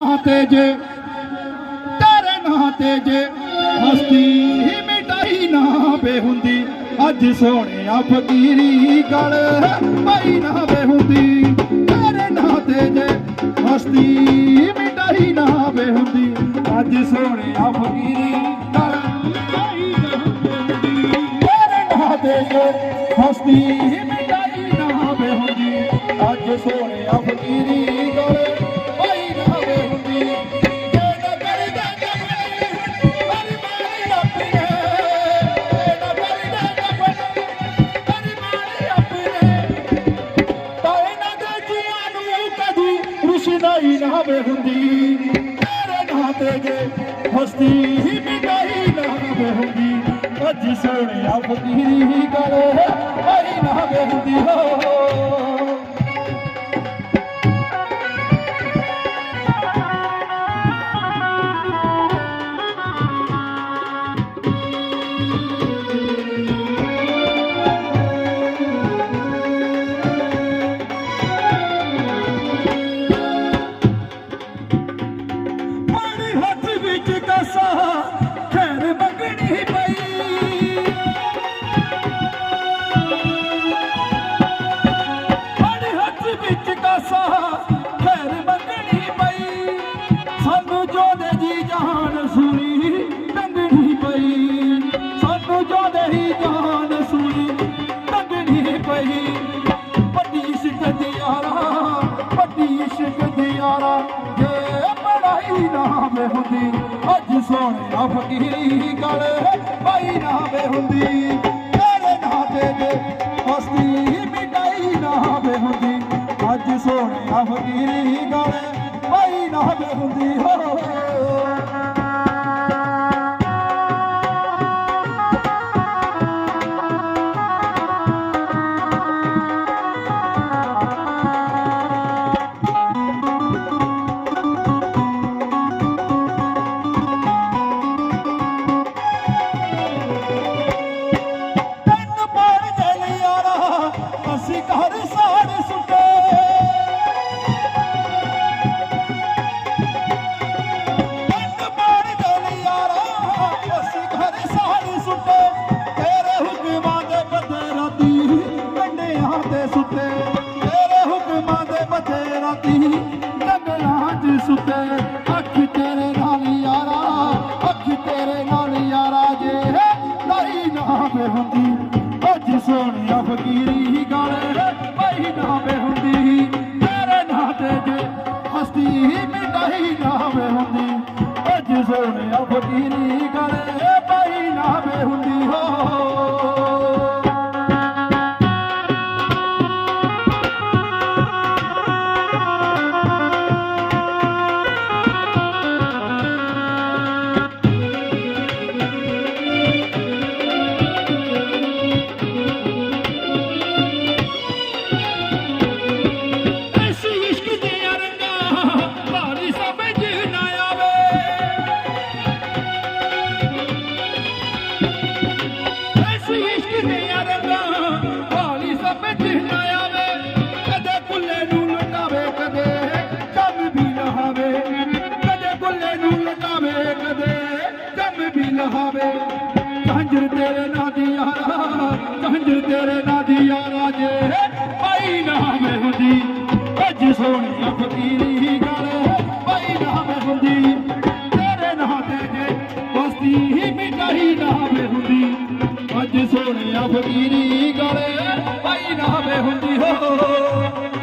ਨਾਂ ਤੇ ਜੇ, ਤੇਰੇ ਨਾਂ ਤੇ ਜੇ ਮਸਤੀ ਹੀ ਮਿਟਾਈ ਨਾ ਬੇਹੁੰਦੀ ਅੱਜ ਸੋਹਣਿਆ ਫਕੀਰੀ ਗਲ, ਪਾਈ ਨਾ ਬੇਹੁੰਦੀ ਤੇਰੇ ਨਾਂ ਜੇ ਮਸਤੀ ਮਿਟਾਈ ਨਾ ਬੇਹੁੰਦੀ ਅੱਜ ਸੋਹਣਿਆ ਫਕੀਰੀ ਗਲ, ਪਾਈ ਨਾ ਬੇਹੁੰਦੀ ਤੇਰੇ ਨਾਂ ਜੇ ਮਸਤੀ ਮਿਟਾਈ ਨਾ ਬੇਹੁੰਦੀ ਅੱਜ ਸੋਹਣਿਆ ਫਕੀਰੀ ਨਾ ਸੋਹਣਿਆ ਫਕੀਰੀ ਗਲ ਪਾਈ ਨਾ ਵੇ ਹੁੰਦੀ। ਤੇਰੇ ਨਾਂ ਤੇ ਜੇ ਹਸਤੀ ਮਿਟਾਈ ਨਾ ਵੇ ਹੁੰਦੀ। ਅੱਜ ਸੋਹਣਿਆ ਫਕੀਰੀ ਗਲ ਸੁੱਤੇ ਤੇਰੇ ਹੁਕਮਾਂ ਦੇ ਬੱਦੇ ਰਾਤੀ ਕੰਡਿਆਂ 'ਚ ਸੁੱਤੇ, ਅੱਖ ਤੇਰੇ ਨਾਲ ਯਾਰਾ ਅੱਖ ਤੇਰੇ ਨਾਲ ਯਾਰਾ ਜੇ ਨਹੀਂ ਨਾ ਵੇ ਹੁੰਦੀ। ਅੱਜ ਸੋਹਣਿਆ ਫਕੀਰੀ ਗਾਲੇ ਪਈ ਨਾ ਵੇ ਹੁੰਦੀ। ਤੇਰੇ ਨਾਂ ਤੇ ਜੇ ਹਸਤੀ ਮਿਟਾਈ ਨਾ ਵੇ ਹੁੰਦੀ। ਅੱਜ ਸੋਹਣਿਆ ਫਕੀਰੀ ਗਾਲੇ ਪਈ ਨਾ ਵੇ ਹੁੰਦੀ। ਹੋ ਝਾਂਜਰ ਤੇਰੇ ਨਾਂ ਦੀ ਯਾਰਾ ਜੇ ਪਾਈ ਨਾ ਮੈਂ ਹੁੰਦੀ। ਅੱਜ ਸੋਹਣੀ ਫਕੀਰੀ ਗਾਲੇ ਪਾਈ ਨਾ ਮੈਂ ਹੁੰਦੀ। ਤੇਰੇ ਨਾਂ ਤੇ ਜੇ ਬਸਤੀ ਹੀ ਮਿਟਾਈ ਨਾ ਮੈਂ ਹੁੰਦੀ। ਅੱਜ ਸੋਹਣੀ ਫਕੀਰੀ ਗਾਲੇ ਪਾਈ ਨਾ ਮੈਂ ਹੁੰਦੀ। ਹੋ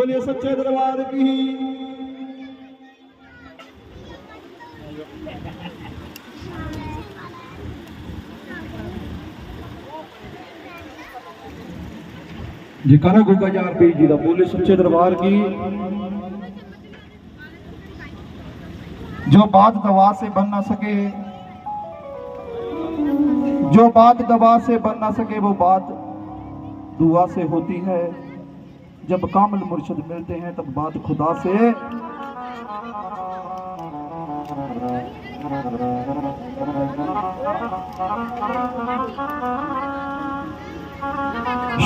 बोलिए सच्चे दरबार की। जिकारा गुगा जार पी जी का बोले सच्चे दरबार की। जो बात दवा से बन ना सके, जो बात दवा से बन ना सके वो बात दुआ से होती है। जब कामल मुर्शद मिलते हैं, तब बात खुदा से।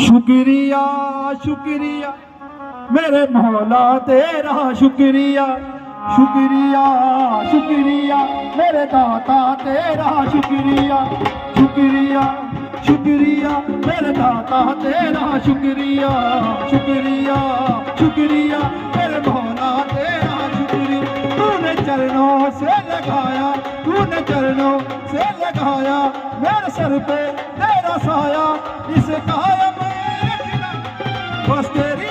शुक्रिया शुक्रिया, मेरे मौला तेरा शुक्रिया। शुक्रिया शुक्रिया, मेरे दाता तेरा शुक्रिया। शुक्रिया। ਸ਼ੁਕਰੀਆ, ਮੇਰੇ ਦਾਤਾ ਤੇਰਾ ਸ਼ੁਕਰੀਆ ਸ਼ੁਕਰੀਆ ਸ਼ੁਕਰੀਆ, ਮੇਰੇ ਮੌਲਾ ਤੇਰਾ ਸ਼ੁਕਰੀਆ। ਤੂੰ ਨੇ ਚਰਨੋਂ ਸੇ ਲਗਾਇਆ ਤੂਨੇ ਚਰਨੋਂ ਸੇ ਲਗਾਇਆ, ਮੇਰੇ ਸਰ ਤੇ ਤੇਰਾ ਸਾਇਆ, ਇਸ ਕਾਇਮ ਬਸ ਤੇਰੀ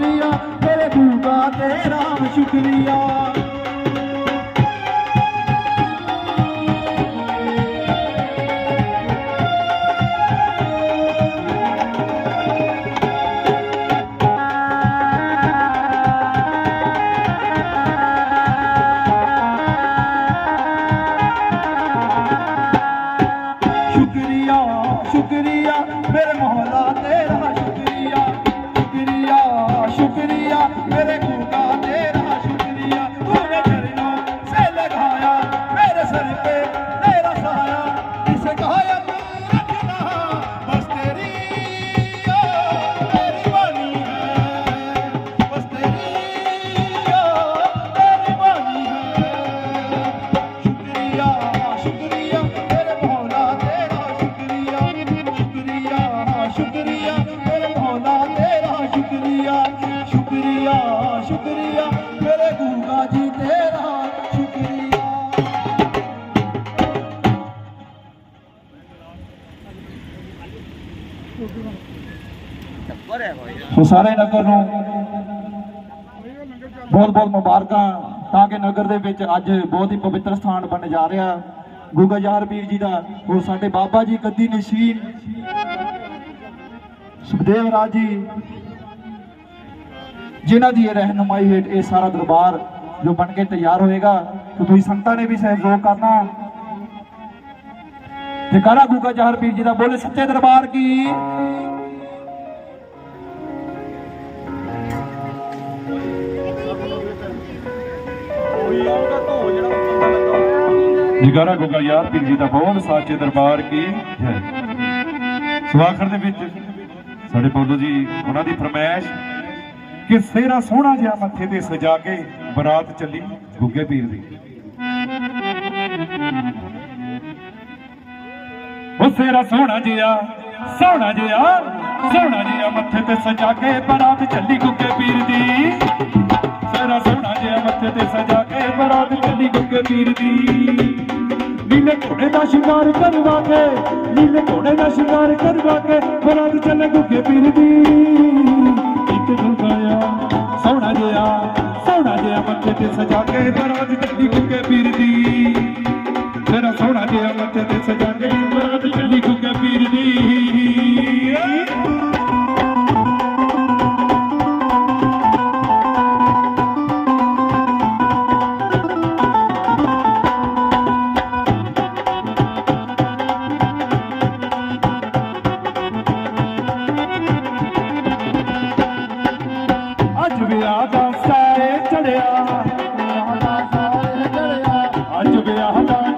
ਸ਼ੁਕਰੀਆ ਤੇਰੇ ਗੁਰੂ ਦਾ ਤੇ ਸ਼ੁਕਰੀਆ। ਮੇਰੇ ਸਾਰੇ ਨਗਰ ਨੂੰ ਬਹੁਤ ਬਹੁਤ ਮੁਬਾਰਕਾਂ ਤਾਂ ਕਿ ਨਗਰ ਦੇ ਵਿੱਚ ਅੱਜ ਬਹੁਤ ਹੀ ਪਵਿੱਤਰ ਸਥਾਨ ਬਣ ਜਾ ਰਿਹਾ। ਗੁਗਾ ਯਾਰ ਵੀਰ ਜੀ ਦਾ ਉਹ ਸਾਡੇ ਬਾਬਾ ਜੀ ਕੱਦੀ ਨਸ਼ੀਨ ਸੁਖਦੇਵ ਰਾਜ ਜੀ ਜਿਨ੍ਹਾਂ ਦੀ ਇਹ ਰਹਿਨੁਮਾਈ ਹੇਠ ਇਹ ਸਾਰਾ ਦਰਬਾਰ ਜੋ ਬਣ ਕੇ ਤਿਆਰ ਹੋਏਗਾ, ਤੇ ਤੁਸੀਂ ਸੰਗਤਾਂ ਨੇ ਵੀ ਸਹਿਯੋਗ ਕਰਨਾ। ਤੇ ਕਾਰਾ ਗੁੱਗਾ ਯਾਰ ਪੀਰ ਜੀ ਦਾ ਬੋਲੇ ਸੱਚੇ ਦਰਬਾਰ ਕੀ? ਜਗਾਰਾ ਗੋਗਾ ਯਾਰ ਪੀਰ ਜੀ ਦਾ ਬੋਲ ਸਾਚੇ ਦਰਬਾਰ ਕੀ ਹੈ। ਸਵਾਖਰ ਦੇ ਵਿੱਚ ਸਾਡੇ ਪੌਦੋ ਜੀ, ਉਹਨਾਂ ਦੀ ਫਰਮਾਇਸ਼ ਕਿ ਸੇਰਾ ਸੋਹਣਾ ਜਿਹਾ ਮੱਥੇ ਤੇ ਸਜਾ ਕੇ ਬਰਾਤ ਚੱਲੀ ਗੁੱਗੇ ਪੀਰ ਦੀ। ਉਹ ਸੇਰਾ ਸੋਹਣਾ ਜਿਹਾ ਸੋਹਣਾ ਜਿਹਾ ਸੋਹਣਾ ਜਿਹਾ ਮੱਥੇ ਤੇ ਸਜਾ ਕੇ ਬਰਾਤ ਚੱਲੀ ਗੁੱਗੇ ਪੀਰ ਦੀ। ਸੇਰਾ ਸੋਹਣਾ ਜਿਹਾ ਮੱਥੇ ਤੇ ਸਜਾ ਕੇ ਬਰਾਤ ਚੱਲੀ ਗੁੱਗੇ ਪੀਰ ਦੀ। ਨੀਲੇ ਘੋੜੇ ਦਾ ਸ਼ਿੰਗਾਰ ਕਰਵਾ ਕੇ, ਨੀਲੇ ਘੋੜੇ ਦਾ ਸ਼ਿੰਗਾਰ ਕਰਵਾ ਕੇ ਬਰਾਤ ਚੱਲੇ ਗੁੱਗੇ ਪੀਰ ਦੀ। ਸੋਹਣਾ ਜਿਹਾ ਸੋਹਣਾ ਜਿਹਾ ਮੱਥੇ ਤੇ ਸਜਾ ਕੇ ਬਰਾਤ ਚੱਲੀ ਗੁੱਗੇ ਪੀਰ ਦੀ ਤੇਰਾ ਸੋਹਣਾ ਜਿਹਾ ਮੱਥੇ ਤੇ ਸਜਾ ਵਿਆਹ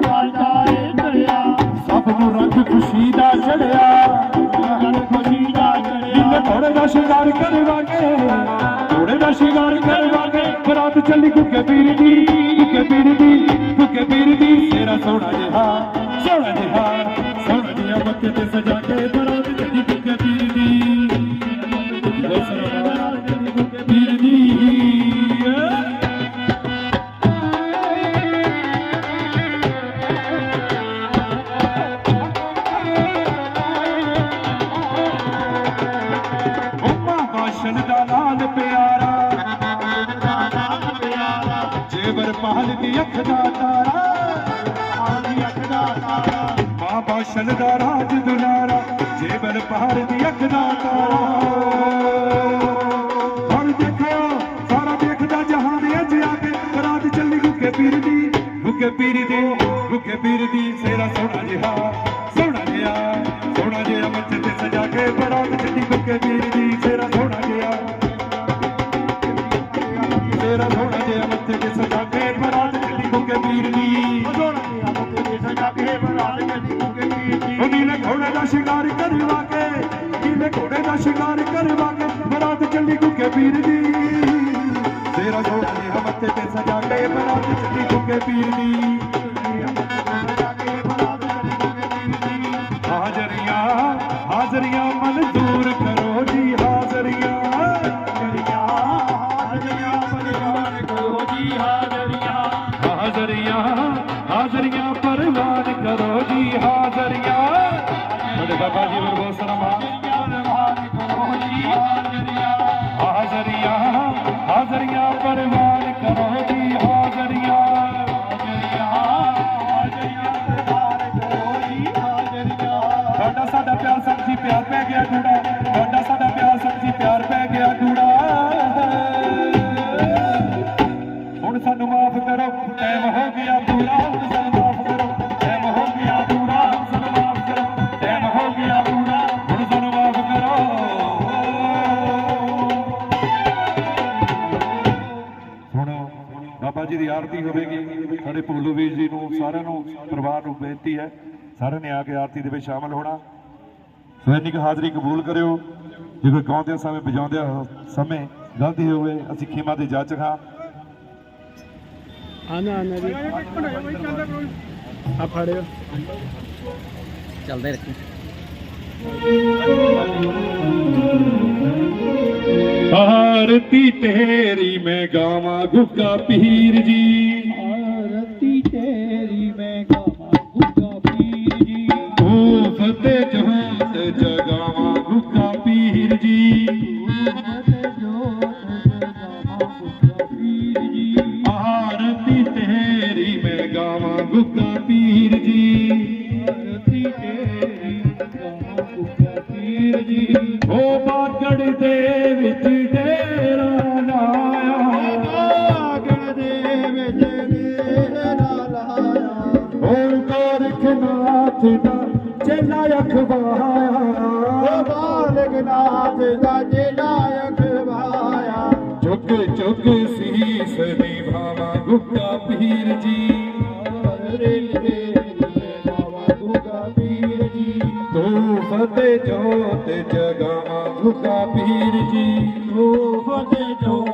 ਦਾ ਚੜਿਆ ਸਭ ਖੁਸ਼ੀ ਦਾ ਚੜਿਆ ਥੋੜੇ ਦਾ ਸ਼ਿੰਗਾਰ ਕਰਵਾ ਥੋੜੇ ਦਾ ਸ਼ਿੰਗਾਰ ਕਰਵਾਗੇ ਬਰਾਤ ਚੱਲੀ ਗੁੱਗੇ ਪੀਰ ਦੀ ਗੁੱਗੇ ਪੀਰ ਦੀ ਗੁੱਗੇ ਪੀਰ ਦੀ। ਤੇਰਾ ਸੋਹਣਾ ਜਿਹਾ ਸੋਹਣਾ ਜਿਹਾ ਸੋਹਣਾ ਜਿਹਾ ਮੱਥੇ ਤੇ ਸਜਾ ਕੇ ਬਰਾਤ ਰੁਕੇ ਪੀਰ ਦੀ ਸੇਰਾ ਸੋਹਣਾ ਜਿਹਾ ਸੋਹਣਾ ਜਿਹਾ ਸੋਹਣਾ ਜਿਹਾ ਮੱਥੇ ਤੇ ਸਜਾ ਕੇ ਬੜਾ ਚੱਟੀ ਰੁਕੇ ਪੀਰ ਦੀ ਸੇਰਾ ਸੋਹਣਾ ਜਿਹਾ, ਸੇਰਾ ਸੋਹਣਾ ਜਿਹਾ ਮੱਥੇ ਤੇ ਸਜਾ ਕੇ ਬੜਾ ਚੱਟੀ ਰੁਕੇ ਪੀਰ ਦੀ ਸੋਹਣਾ ਜਿਹਾ ਮੱਥੇ ਤੇ ਸਜਾ ਕੇ ਬੜਾ ਚੱਟੀ ਰੁਕੇ ਪੀਰ ਦੀ ਉਹ ਨੀਲੇ ਘੋੜੇ ਦਾ ਸ਼ਿਕਾਰ ਕਰਵਾ ਕੇ ਨੀਲੇ ਘੋੜੇ ਦਾ ਸ਼ਿਕਾਰ ਕਰਵਾ ਕੇ ਬੜਾ ਚੱਲੀ ਰੁਕੇ ਪੀਰ ਦੀ ਸੇਰਾ ਸੋਹਣਾ ਜਿਹਾ ਮੱਥੇ ਤੇ ਸਜਾ ਕੇ ਬੜਾ ਚੱਟੀ ਰੁਕੇ ਪੀਰ ਦੀ ਸਾਰਿਆਂ ਨੇ ਆ ਕੇ ਆਰਤੀ ਦੇ ਵਿੱਚ ਸ਼ਾਮਲ ਹੋਣਾ। ਸੋ ਇੰਨੀ ਕੁ ਹਾਜ਼ਰੀ ਕਬੂਲ ਕਰਿਓ। ਜੇ ਕੋਈ ਕਹਿੰਦੇ ਸਮੇਂ ਵਜਾਉਂਦੇ ਸਮੇਂ ਗਲਤੀ ਹੋਵੇ ਅਸੀਂ ਖਿਮਾ ਦੇ ਜਾਚ ਹਾਂ। ਆਨਾ ਆਨਾ ਜੀ। ਆ ਫੜਿਓ। ਚੱਲਦੇ ਰੱਖੀ। ਆਰਤੀ ਤੇਰੀ ਮੈਂ ਗਾਵਾਂ ਗੁੱਗਾ ਪੀਰ ਜੀ। started گگا پير جي. جڳام دگا پير جي. فت جوت جگاو دگا پير جيت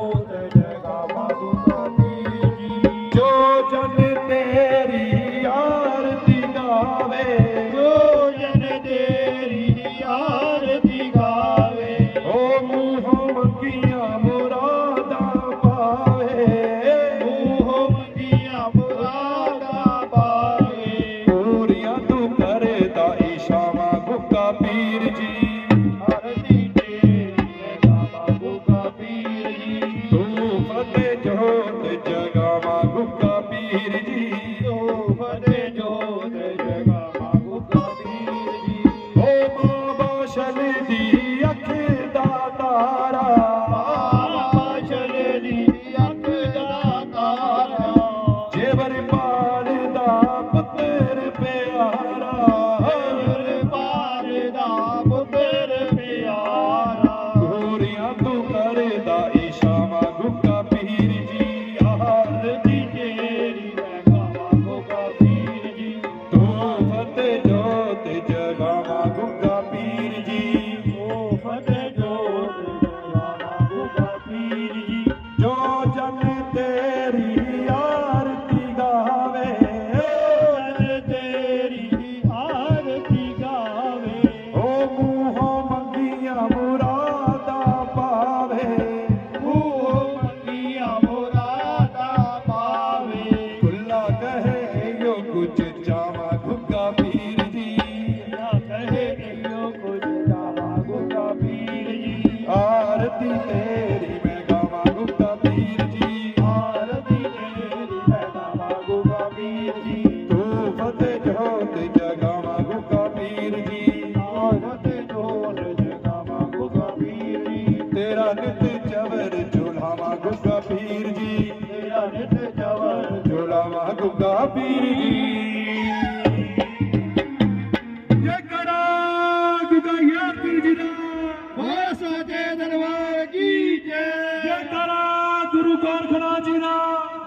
ਗੋਰਖਨਾਥ ਜੀ ਦਾ।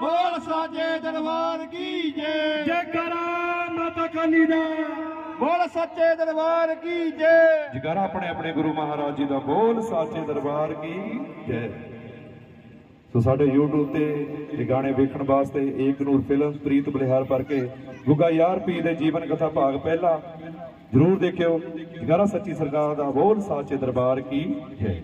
ਬੋਲ ਸਾਚੇ ਦਰਬਾਰ ਕੀ ਜੈ? ਜੈ ਕਰਾ ਮਾਤਾ ਕਾਲੀ ਦਾ। ਬੋਲ ਸੱਚੇ ਦਰਬਾਰ ਕੀ ਜੈ? ਜਗਾਰਾ ਆਪਣੇ ਆਪਣੇ ਗੁਰੂ ਮਹਾਰਾਜ ਜੀ ਦਾ ਬੋਲ ਸਾਚੇ ਦਰਬਾਰ ਕੀ ਜੈ। ਸੋ ਸਾਡੇ YouTube ਤੇ ਇਹ ਗਾਣੇ ਵੇਖਣ ਵਾਸਤੇ ਏਕ ਨੂਰ ਫਿਲਮਸ ਪ੍ਰੀਤ ਬਲਿਹਾਰ ਪਰ ਕੇ ਗੁੱਗਾ ਯਾਰ ਪੀ ਦੇ ਜੀਵਨ ਕਥਾ ਭਾਗ ਪਹਿਲਾ ਜਰੂਰ ਦੇਖਿਓ। ਜਗਾਰਾ ਸੱਚੀ ਸਰਕਾਰ ਦਾ ਬੋਲ ਸਾਚੇ ਦਰਬਾਰ ਕੀ ਜੈ।